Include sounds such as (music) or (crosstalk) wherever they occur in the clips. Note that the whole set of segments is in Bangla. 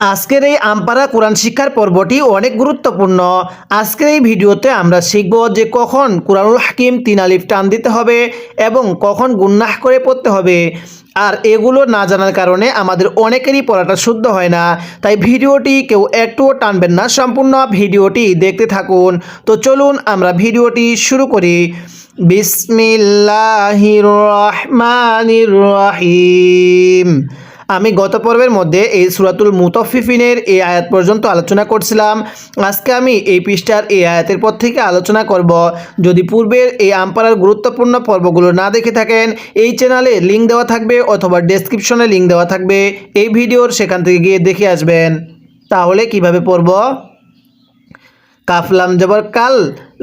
আজকের এই আমপারা কোরআন শিক্ষার পর্বটি অনেক গুরুত্বপূর্ণ। আজকের এই ভিডিওতে আমরা শিখব যে কখন কোরআনুল হাকিম তিন আলিফ টান দিতে হবে এবং কখন গুন্নাহ করে পড়তে হবে। আর এগুলো না জানার কারণে আমাদের অনেকেরই পড়াটা শুদ্ধ হয় না, তাই ভিডিওটি কেউ একটুও টানবেন না, সম্পূর্ণ ভিডিওটি দেখতে থাকুন। তো চলুন আমরা ভিডিওটি শুরু করি। বিসমিল্লাহির রহমানির রহিম। আমি গত পর্বের মধ্যে এই সুরাতুল মুতফিফিনের এই আয়াত পর্যন্ত আলোচনা করছিলাম। আজকে আমি এই পৃষ্ঠার এই আয়াতের পর থেকে আলোচনা করব। যদি পূর্বের এই আমপাড়ার গুরুত্বপূর্ণ পর্বগুলো না দেখে থাকেন, এই চ্যানেলে লিঙ্ক দেওয়া থাকবে অথবা ডেসক্রিপশনে লিঙ্ক দেওয়া থাকবে। এই ভিডিওর সেখান থেকে গিয়ে দেখে আসবেন। তাহলে কীভাবে পড়ব? কাফলাম জবর কাল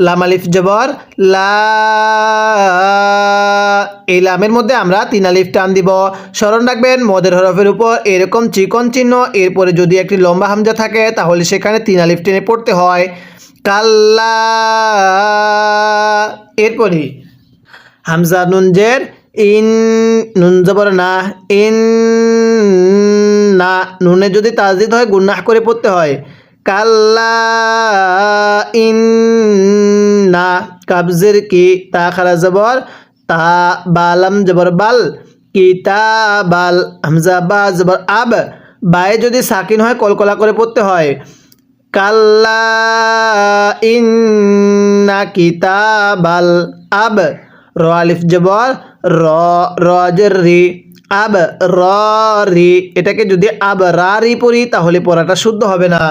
লামালিফ জবর, লা এই লামের মধ্যে আমরা তিন আলিফ টান দিব। স্মরণ রাখবেন, মদের হরফের উপর এরকম চিকন চিহ্ন, এরপরে যদি একটি লম্বা হামজা থাকে, তাহলে সেখানে তিন আলিফ টেনে পড়তে হয়। কাল্লা এরপরে হামজা নুনজের ইন নুন জবর না, ইন না, নুনে যদি তাজদিদ হয়, গুন্নাহ করে পড়তে হয়। কাল্লা ইন না কাবজের কি? তা খারা জবর, তা বালাম জবর বাল কিতাবাল হামজা বা জবর আব, বায়ে যদি সাকিন হয়, কলকলা করে পড়তে হয়। কাল্লা ইন্না কিতাবাল আব, র আলিফ জবর, র রজের রি, আব, র রি। এটাকে যদি আব রা রি পড়ি, তাহলে পড়াটা শুদ্ধ হবে না।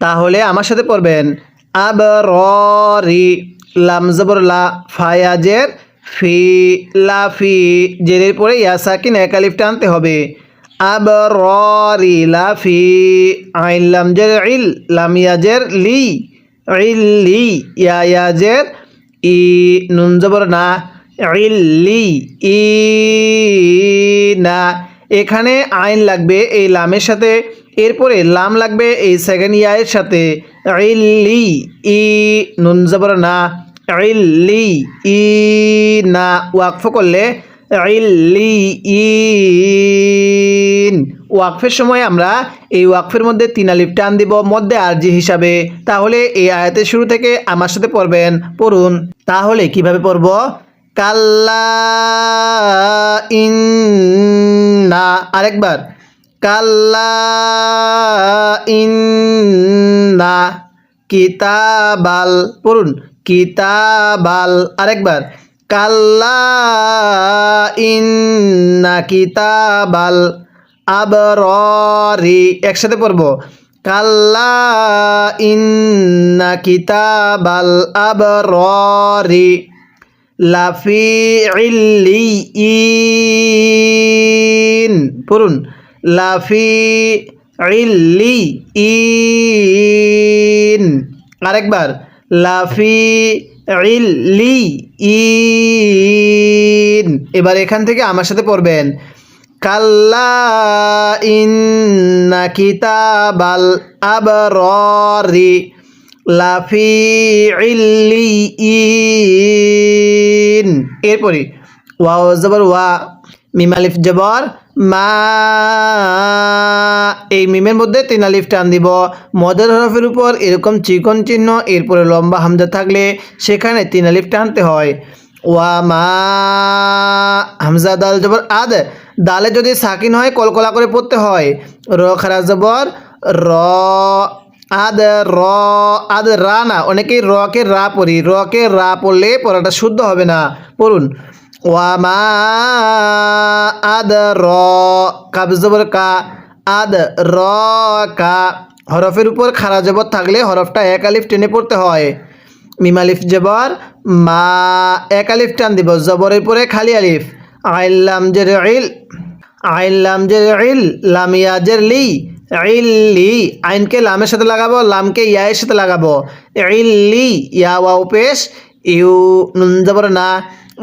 তাহলে আমার সাথে পড়বেন। আব র রি লাম ফায়াজের, ফি লাফি জেরের পরে ইয়াসাকিন এক আলিফ টানতে হবে। আব র রি লা, ফি, আইন লামজের ইল, লাম ইয়াজের লি, ইল, লি, ইয়া ইয়াজের ই, নুন জবর না ইল্লি ই, না। এখানে আইন লাগবে এই লামের সাথে। এরপরে লাম লাগবে এই সেকেন্ড ইয়ায়ের সাথে ইল্লি ই, নুন জবর না, ইল্লি ই না ওয়াকফ করলে ইল্লি ইন। ওয়াকফের সময় আমরা এই ওয়াকফের মধ্যে তিন আলিফ টান দিব মধ্যে আরজি হিসাবে। তাহলে এই আয়াতের শুরু থেকে আমার সাথে পড়বেন, পড়ুন। তাহলে কীভাবে পড়ব? কাল্লা ইন্না, আরেকবার। কাল্লা ইন্না কিতাবাল, পড়ুন, কিতাবাল আরেকবার, কাল্লা ইন্না কিতাবাল আবররি, একসাথে পড়ব, কাল্লা ইন্না কিতাবাল আবররি লাফি ইন পড়ুন লাফি ইল্লি ইন। আরেকবার, লাফি ইল্লি ইন। এবার এখান থেকে আমার সাথে পড়বেন। কাল্লা ইন্না কিতাবাল আবররি। লাফি ইল্লি ইন। এরপরে ওয়াও জবর ওয়া মিম আলিফ জবর মা, এই মিমের মধ্যে তিন আলিফ টান দিব। মদের হরফের উপর এরকম চিকন চিহ্ন, এরপরে লম্বা হামজা থাকলে সেখানে তিন আলিফ টানতে হয়। ওয়া, মা, হামজা, দাল জবর আদ, দালে যদি সাকিন হয়, কলকলা করে পড়তে হয়। র, খারা জবর র, আদ র, আদ, রা না, অনেকেই রকে রা পড়ি। রকে রা পড়লে পড়াটা শুদ্ধ হবে না। পড়ুন। ওয়ামা আদ র কাবজবর কা? আদ কা হরফের উপর খারা জবর থাকলে হরফটা এক আলিফ টেনে পড়তে হয়। মিম আলিফ জবর, মা এক আলিফ টান দিব, জবরের পরে খালি আলিফ। আইল্লাম জের ইল আইল্লাম জের ইল লামিয়া জের লি ইল্লি আইনকে লামের সাথে লাগাবো, লামকে ইয়ায়ের সাথে লাগাবো। ইল্লি ইয়া ওয়াও পেশ, ইউ নুন জবর না।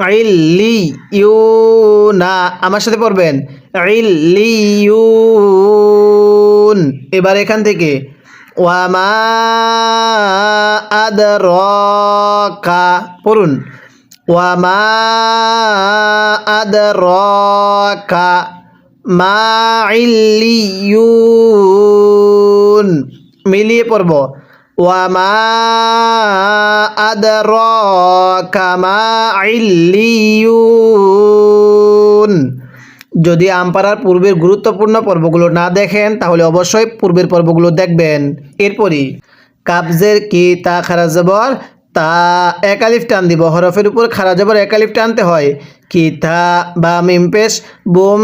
ইল্লি ইউ না আমার সাথে পড়বেন। ইল্লি ইউন এবার এখান থেকে। ওয়ামা আদ কা পড়ুন। ওয়ামা আদ কা মা ইল্লিয়ুন মিলিয়ে পড়ব। মা আদরাকা মা ইল্লিয়ুন। যদি আমপাড়ার পূর্বের গুরুত্বপূর্ণ পর্বগুলো না দেখেন, তাহলে অবশ্যই পূর্বের পর্বগুলো দেখবেন। এরপরই, কাবজের কি তা খারা জবর? তা একালিফ টান দিব। হরফের উপর খারা জবর একালিফ টানতে হয়। কি তা বা মিম বোম বুম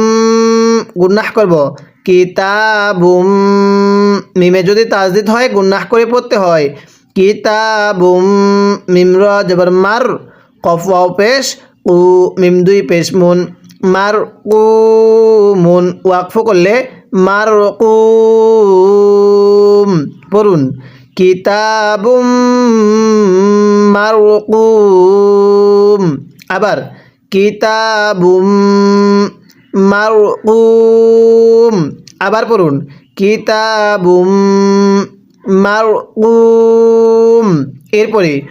গুন্নাহ করব। কিতাবুম। মিমে যদি তাজদিদ হয় গুন্নাহ করে পড়তে হয়। কিতাবুম মিমর জবর মার, কফ ওয়াও পেশ, উ, মিম দুই পেশ মুন। মার কু মুন, ওয়াকফ করলে মার কুম পড়ুন। কিতাবুম মারকুম আবার, কিতাবুম মারকুম। আবার পড়ুন। কিতাবুম মারকুম। এরপরে,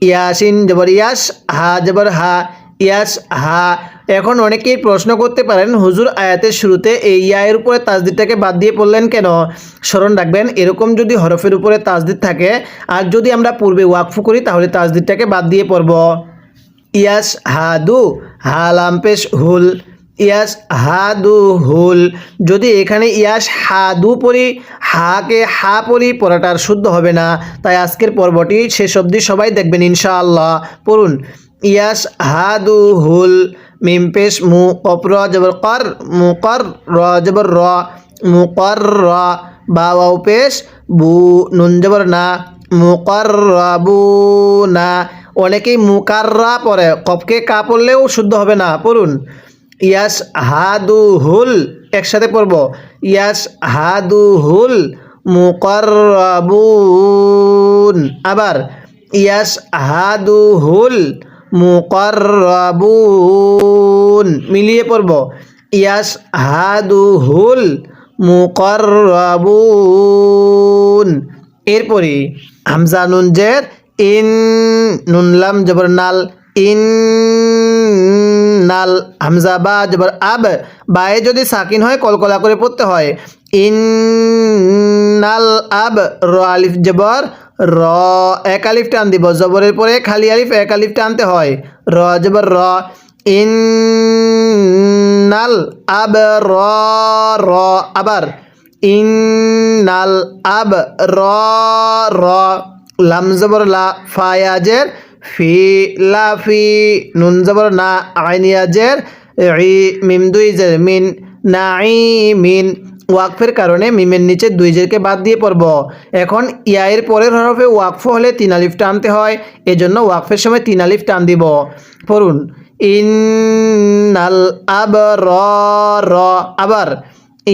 ইয়াসিন জবর ইয়াস, হা জবর হা, ইয়াস হা। এখন অনেকেই প্রশ্ন করতে পারেন, হুজুর আয়াতের শুরুতে এই ইয়ায়ের উপরে তাজদিদটাকে বাদ দিয়ে পড়লেন কেন? স্মরণ রাখবেন, এরকম যদি হরফের উপরে তাজদিদ থাকে, আর যদি আমরা পূর্বে ওয়াকফু করি, তাহলে তাজদিদটাকে বাদ দিয়ে পড়ব। ইয়াস হাদু হালাম পেশ হুল। ইয়াস হাদু হুল যদি এখানে ইয়াস হাদু পড়ি, হাকে হা পড়ি পড়াটার শুদ্ধ হবে না। তাই আজকের পর্বটি শেষ অবধি সবাই দেখবেন ইনশাআল্লাহ। পড়ুন। ইয়াস হাদু হুল মিম পেশ মু কপর জবর কর, মু কর, র, জবর র, মু কর, র বাবাও পেশ, বু, নুন, জবর না মুকার রাবু না। অনেকেই মুকাররা পড়ে। কপকে কা পড়লেও শুদ্ধ হবে না। পড়ুন। ইয়াস হাদু হুল একসাথে পড়ব। ইয়াস হাদু হুল মুকাররাবুন। আবার ইয়াস হাদু হুল মুকাররাবুন মিলিয়ে পড়ব। ইয়াস হাদু হুল মুকাররাবুন। এরপরে হামজা নুন জের, ইন নুনলাম জবর নাল, ইন নাল হামজা বা জবর আব, বায়ে যদি সাকিন হয়, কলকলা করে পড়তে হয়। ইন নাল আব, র আলিফ জবর, র এক আলিফ টান দিব। জবরের পরে খালি আলিফ, এক আলিফ টানতে হয়। র জবর র। ইন নাল আব, র র, আবার। ইন নাল আব, র র। লাম জবর লা ফায়াজের ফি, লা, ফি, নুন জবর, না আইনিয়াজের ই, মিম, দুই, জের, মিন নাই মিন, ওয়াকফের কারণে মিমের নিচে দুই জেরকে বাদ দিয়ে পড়ব। এখন ইয়ায়ের পরের হরফে ওয়াকফ হলে তিন আলিফ টানতে হয়, এজন্য ওয়াকফের সময় তিন আলিফ টান দিব। পড়ুন, ইন্নাল আব র আবার,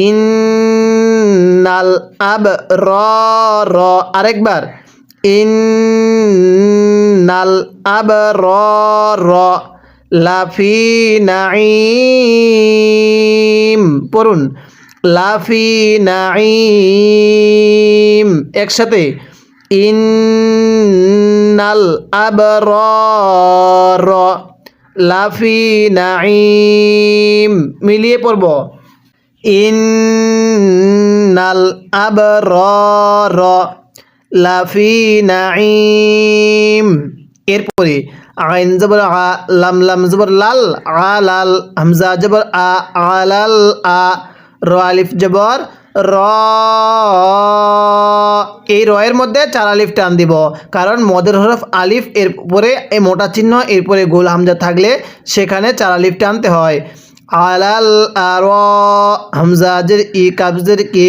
ইন্নাল আব র র আরেকবার। ইন্নাল আব র র লাফি নাইম পড়ুন, লাফি নাইম একসাথে, ইন্নাল আব র র লাফি নাইম মিলিয়ে পড়ব, ইন্নাল আবরার লাফি নাইম এরপরে আইন জবর আ, লাম লাম জবর লাল, আ লাল, হামজা জবর আ আলাল আ, র আলিফ জবর র। এই রয়ের মধ্যে চার আলিফ টান দিব, কারণ মদের হরফ আলিফ এর পরে এই মোটা চিহ্ন, এরপরে গোল হামজা থাকলে সেখানে চার আলিফ টানতে হয়। আলাল আর হামজাজের ই কাবজের কি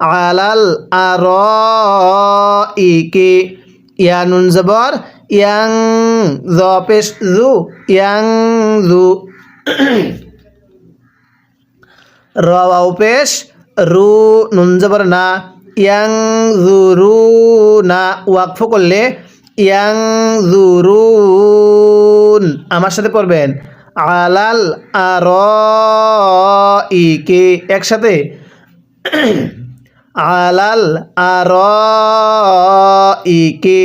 আলাল আর ইয়ানুন জবর, ইয়াং জ পেশ জু, ইয়াং জু। (clears throat) রাও পেশ, রু নুন জবর না, ইয়াং জুরু না। ওয়াকফ করলে ইয়াং জুরুন আমার সাথে পড়বেন আলাল আর ই কে একসাথে। (clears throat) আলাল আর ই কে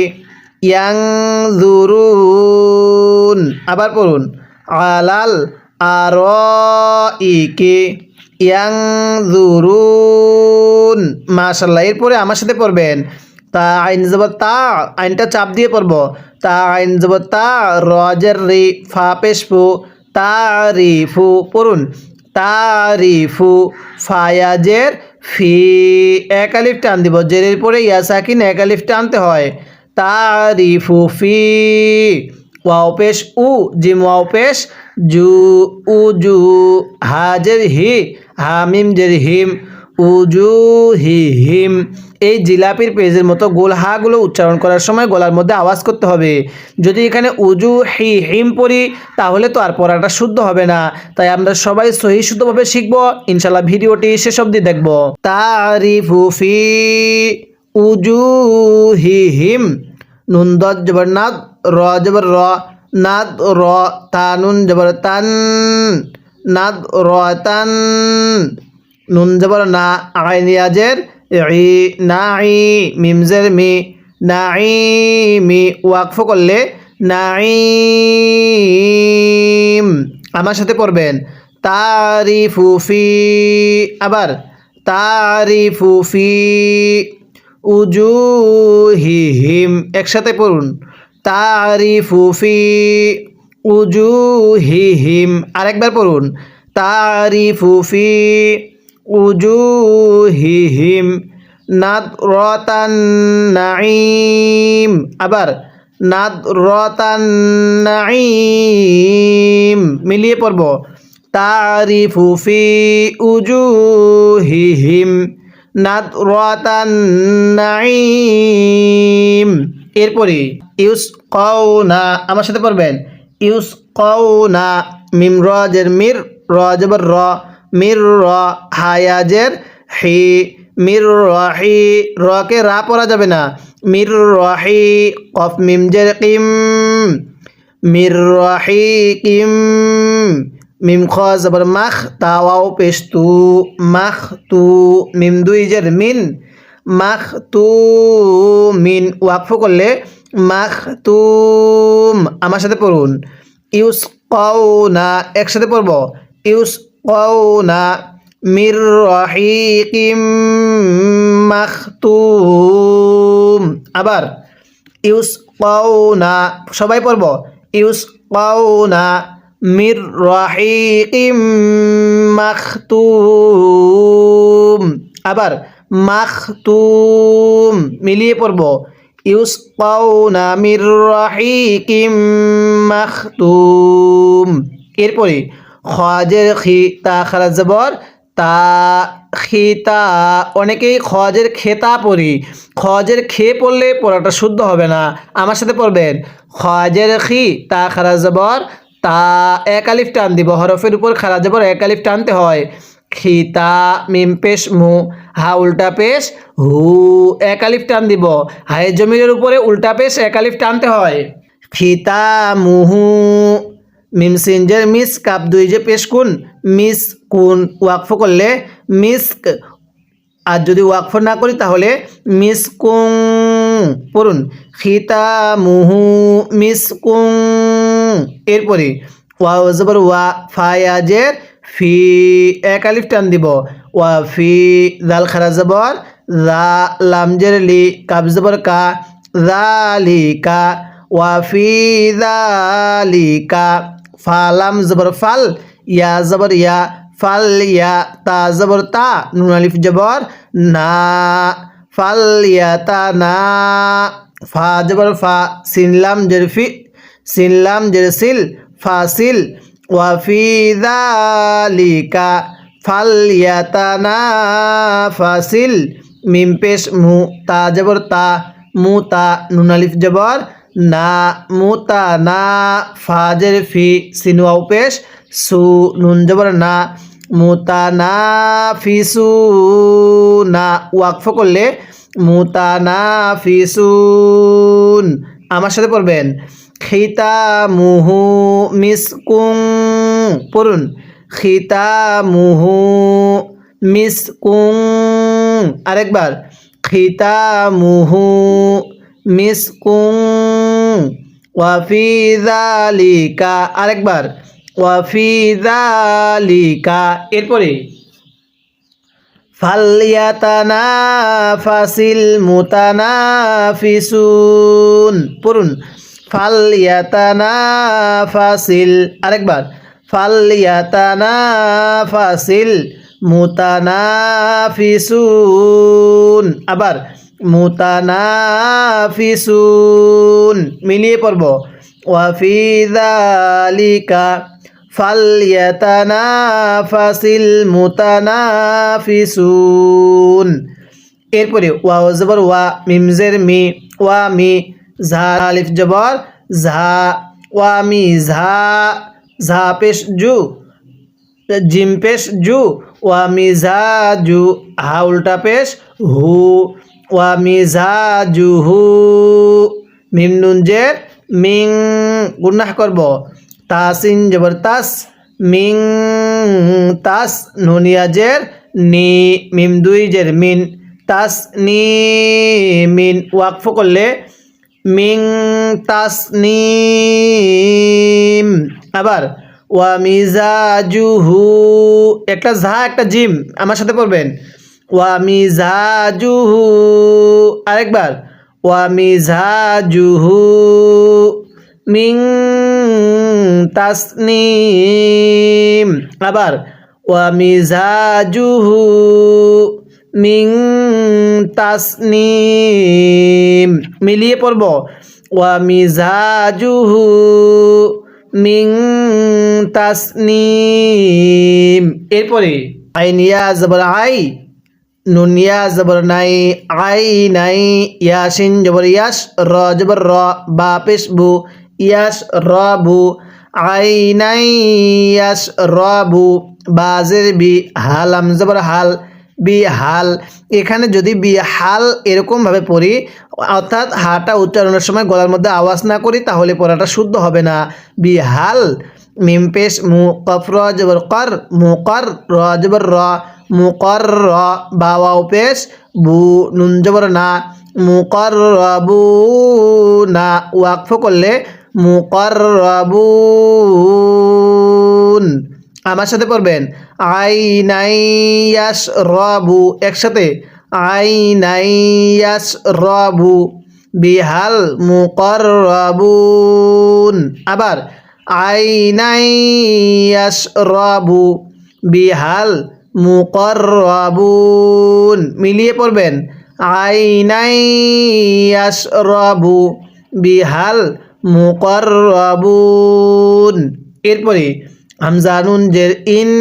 ইয়াং জুরুন আবার পড়ুন। আলাল আর ই কে ইয়াং জুরুন মাশাল্লাহ এরপরে আমার সাথে পড়বেন। তা আইন যাব তা, আইনটা চাপ দিয়ে পড়ব। তা আইন যাব তা, রজের রি, ফা পেশ ফু তারিফু, পড়ুন। তারিফু, ফায়াজের ফি, এক আলিফ টান দিব। জেরের পরে ইয়াসাকিন এক আলিফ টানতে হয়। তারিফু ফি, ওয়াও পেশ উ, জিম ওয়াও পেশ জু, উ জু হাজের হি হামিম জের হিম। উজু হি এই জিলাপির পেজের মতো গোল হাগুলো উচ্চারণ করার সময় গলার মধ্যে আওয়াজ করতে হবে। যদি এখানে উজু হি হিম পড়ি, তাহলে তো আর পড়াটা শুদ্ধ হবে না। তাই আমরা সবাই সহি শুদ্ধভাবে শিখব। ইনশাল্লাহ ভিডিওটি শেষ অবধি দেখব। তারিফু ফি উজু হি হিম নুন দত জবর র জবর র, নাদ র তানুন জবর তান, নাদ র তান। নুন জবর না আইন ইয়াজের ই, না মিমজের মি, না, ই, মি, ওয়াকফ করলে নাইম আমার সাথে পড়বেন। তারিফু ফি, আবার, তারিফু ফি উজুহিহিম, একসাথে পড়ুন। তারিফু ফি উজুহিহিম, আরেকবার পড়ুন। তারিফু ফি উজুহিহিম নাদরাতান নাঈম আবার নাদরাতান নাঈম মিলিয়ে পড়ব। তারিফু ফি উজুহিহিম নাদরাতান নাঈম এরপরে ইউস কওনা আমার সাথে পড়বেন। ইউস কওনা মিম রজের মির, রজবর র। মির র হায়াজের হি মির রহি রকে রা পড়া যাবে না। মির রহি কফ মিম জের কিম মির রহি কিম, মিম খ জবর মাখ তাওয়াও পেশ তু, মাখ তু, মিম দুই জের মিন, মাখ তু, মিন ওয়াকফ করলে মাখ তুম আমার সাথে পড়ুন। ইউস কওনা একসাথে পড়ব। ইউস কওনা মির রহিকিম মাখতুম আবার ইউস কওনা সবাই পড়ব ইউস কওনা মির রহিকিম মাখতুম, আবার মাখতুম মিলিয়ে পড়ব ইউস কওনা মির রহিকিম মাখতুম। এরপরে খোয়াজের খি তা খারা জবর, তা খিতা, অনেকেই খজের খেতা পড়ি খজের খে পড়লে পড়াটা শুদ্ধ হবে না। আমার সাথে পড়বেন। খোয়াজের খি তা খারা জবর, তা এক আলিফ টান দিব। হরফের উপর খারা জবর এক আলিফ টানতে হয়। খিতা, মিম পেশ, মু। হা, উল্টা পেশ, হু, এক আলিফ টান দিব। হায় জমিনের উপরে উল্টা পেশ, এক আলিফ টানতে হয়। খিতা মুহু মিম সিনজের মিস কাপ দুই যে পেশ কুন? মিস কুন ওয়াকফ করলে মিস আর যদি ওয়াকফ না করি তাহলে মিস কুং পড়ুন। খিতা মুহু মিস কুং। এরপরে ওয়া জবর ওয়া ফায়াজের ফি এক আলিফ টান দিব। ওয়া ফি জাল খারা জবর জা লামজের লি কাব জবর কা জালিকা ওয়া ফি জালিকা ফালাম জবর ফাল, ইয়া জবর ইয়া, ফাল ইয়া, তা জবর তা, নুন আলিফ জবর না, ফাল ইয়া তা না, ফা জবর ফা সিনলাম জেরফি সিনলাম জেরসিল ফাসিল ওয়াফি দালিকা ফালিয়াতানা ফাসিল মিম পেশ মু, তা জবর তা, মু তা, নুন আলিফ জবর না মুতা, না ফাজের ফি সিনুয়াও পেশ, সু, নুন জবর না, মুতা, না ফিসু না, ওয়াকফ করলে মুতা, না ফিসুন আমার সাথে পড়বেন। খিতা মুহু মিসকুং পড়ুন। খিতা মুহু মিসকুং আরেকবার। খিতা মুহু মিসকুং ওয়াফি জালিকা আরেকবার ওয়াফি জালিকা এরপরে ফালিয়াতানাফাসিল মুতানাফিসুন পড়ুন ফালিয়াতানাফাসিল আরেকবার ফালিয়াতানাফাসিল মুতানাফিসুন আবার মুতানাফিসুন। মিলিয়ে পড়ব। ওয়াফি যালিকা ফালিয়াতানাফাসিল মুতানাফিসুন। এরপরে ওয়াও জবর ওয়া মিমজের মি, ওয়া মি, ঝা, আলিফ জবর, ঝা, ওয়া মি, ঝা ঝা পেশ জু, জিম পেশ জু, ওয়া মিজাজু হা উল্টা পেশ হু। ওয়া মিজাজু হু মিম নুন জের মিং গুন্নাহ করব। তাসিন জবর তাস, মিং তাস, নুনিয়া জের নি, মিম দুই জের মিন, তাস নি, মিন ওয়াকফ করলে মিং তাস নিম আবার ওয়া মিজাজুহু, একটা ঝা, একটা জিম, আমার সাথে পড়বেন। ওয়া মিজাজুহু। আরেকবার, ওয়া মিজাজুহু মিং তাসনিম। আবার, ওয়া মিজাজুহু মিং তাসনিম। মিলিয়ে পড়ব, ওয়া মিজাজুহু মিং তাসনিম। এরপরে আইনিয়া জবর আই নুনিয়া জবর নাই, আই নাই, ইয়াসিন জবর ইয়াস, র জবর র, বা পেশ বু, ইয়াস র বু, আই নাই, ইয়াস র বু বাজের বি হালাম জবর হাল, বি হাল। এখানে যদি বি হাল এরকমভাবে পড়ি, অর্থাৎ হাটা উচ্চারণের সময় গলার মধ্যে আওয়াজ না করি, তাহলে পড়াটা শুদ্ধ হবে না। বি হাল, মিম পেশ মু, কফ র জবর কর, মু কর, র জবর র মু কর পেশ বু নুন না মু কর বু না ওয়াকফ করলে মু কর আমার সাথে পড়বেন। আই নাই ইয়াস রবু একসাথে। আই নাই ইয়াস রবু বিহাল মুকর আবার আই নাই ইয়াস রবু বিহাল মুকর রবুন মিলিয়ে পড়বেন। আই নাই রবু বিহাল মুকর রবুন এরপরে হামজা নুন জের ইন,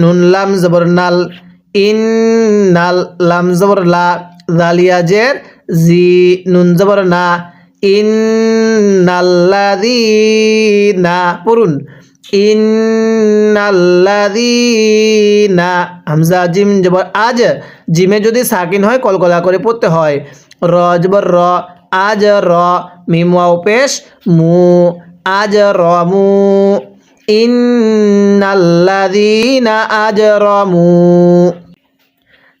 নুন, লাম, জবর, নাল, ইন, নাল, লাম, জবর, লা জি, নুন, জবর, না, ইন নাল্লাদি না পড়ুন। ইন নাল্লাদি না হামজা, জিম, জবর, আজ, জিমে যদি সাকিন হয়, কলকলা করে পড়তে হয়। র, জবর, র, আজ, র, মিম পেশ, মু, আজ, র, মু। ইন্নাল্লাযীনা আজরামু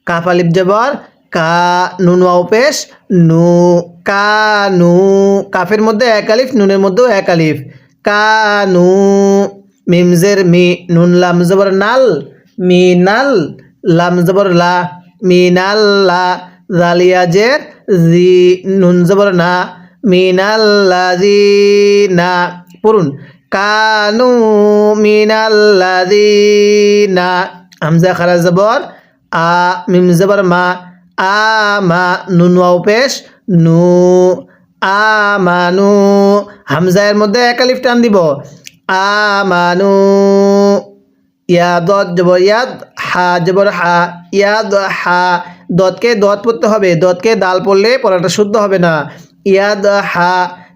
কাফ, আলিফ, জবর, কা, নুন পেশ, নু কানু কাফের মধ্যে এক আলিফ, নুনের মধ্যেও এক আলিফ। কানু মিমজের মি, নুন, লাম, জবর, নাল, মি, নাল, লাম, জবর, লা, মি, নাল, লা জালিয়াজের জি, নুন, জবর, না মিনাল্লাযীনা পড়ুন। কানু মিনাল্লাযীনা হামজা খারা জবর, আ, মিম, জবর, মা, আ, মা, নুন, ওয়াও, পেশ, নু আমানু হামজা এর মধ্যে এক আলিফ টান দিব। আমানু ইয়াদ জবর ইয়াদ হা জবর হা ইয়াদ হা। দতকে দত পড়তে হবে। দতকে দাল পড়লে পড়াটা শুদ্ধ হবে না। ইয়াদ হা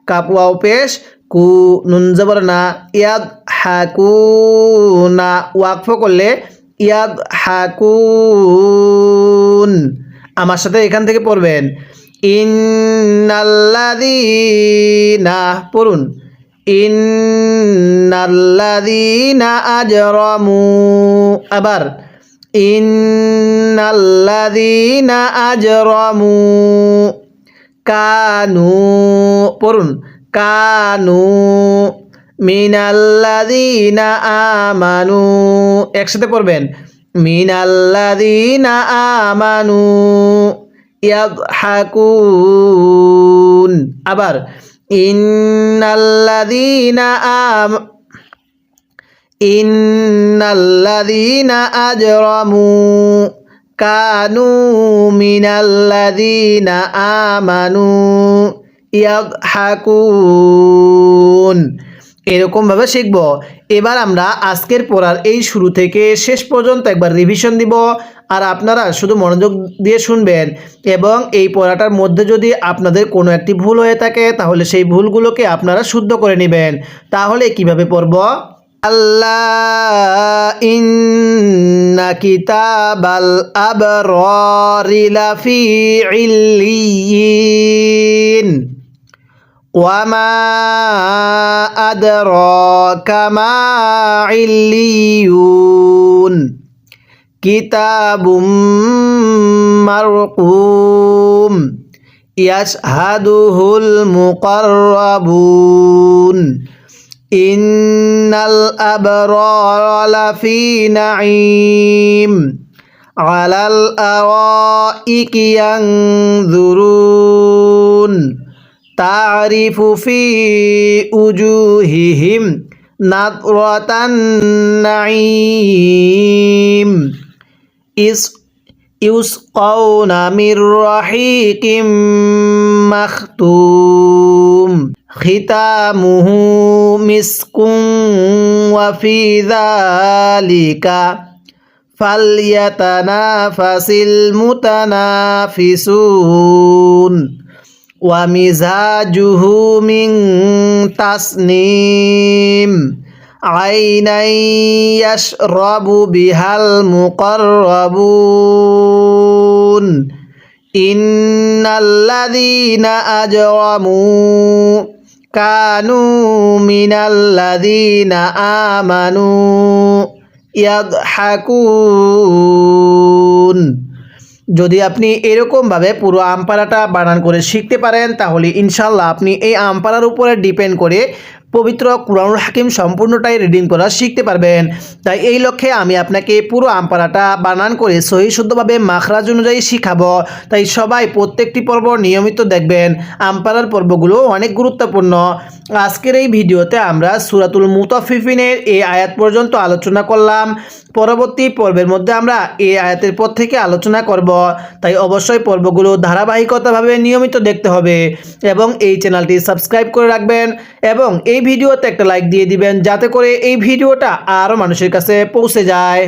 কাপুয়াও পেশ। কু নুন জবর না। ইয়াদ হাকু না ওয়াকফ করলে ইয়াদ হাকুন আমার সাথে এখান থেকে পড়বেন। ইন্নাল্লাযীনা, পড়ুন। ইন্নাল্লাযীনা আজরামু, আবার ইন্নাল্লাযীনা আজরামু, কানু, পড়ুন। কানু মিনাল্লাযীনা আমানু, একসাথে পড়বেন। মিনাল্লাযীনা আমানু। ইয়াদহাকুন। আবার, ইন্নাল্লাযীনা আম ইন্নাল্লাযীনা আজরামু কানু মিনাল্লাযীনা আমানু ইয়াদহাকুন। এরকমভাবে শিখব। এবার আমরা আজকের পড়ার এই শুরু থেকে শেষ পর্যন্ত একবার রিভিশন দিব। আর আপনারা শুধু মনোযোগ দিয়ে শুনবেন এবং এই পড়াটার মধ্যে যদি আপনাদের কোনো একটি ভুল হয়ে থাকে তাহলে সেই ভুলগুলোকে আপনারা শুদ্ধ করে নেবেন তাহলে কিভাবে পড়ব আল্লাহ ইন্না কিতাবাল আবরারি লাফি ইল্লিয়িন وما أدراك ما عليون كتاب مرقوم يشهده المقربون إن الأبرار لفي نعيم على الأرائك ينظرون تعرف في وجوههم نضرة النعيم إس يسقون من رحيق مختوم. ختامه مسك وفي ذلك فليتنافس المتنافسون. ومزاجه من تسنيم. আইনাইয়াস রবু বিহাল মুকর রবুন ইন্নাল্লাদিনা আজরামু কানু মিনাল্লাদিনা আমানু ইয়াদহাকুন। যদি আপনি এরকমভাবে পুরো আমপারাটা বানান করে শিখতে পারেন, তাহলে ইনশাল্লাহ আপনি এই আমপারার উপরে ডিপেন্ড করে পবিত্র কুরআনুল হাকিম সম্পূর্ণটাই রিডিং করা শিখতে পারবেন। তাই এই লক্ষ্যে আমি আপনাকে পুরো আমপারাটা বানান করে সহি শুদ্ধভাবে মাখরাজ অনুযায়ী শিখাবো। তাই সবাই প্রত্যেকটি পর্ব নিয়মিত দেখবেন। আমপারার পর্বগুলো অনেক গুরুত্বপূর্ণ। আজকের এই ভিডিওতে আমরা সুরাতুল মুতাফিফিনের এই আয়াত পর্যন্ত আলোচনা করলাম। পরবর্তী পর্বের মধ্যে আমরা এই আয়াতের পর থেকে আলোচনা করব। তাই অবশ্যই পর্বগুলো ধারাবাহিকতাভাবে নিয়মিত দেখতে হবে এবং এই চ্যানেলটি সাবস্ক্রাইব করে রাখবেন এবং এই ভিডিওতে একটা লাইক দিয়ে দিবেন, যাতে করে এই ভিডিওটা আরও মানুষের কাছে পৌঁছে যায়।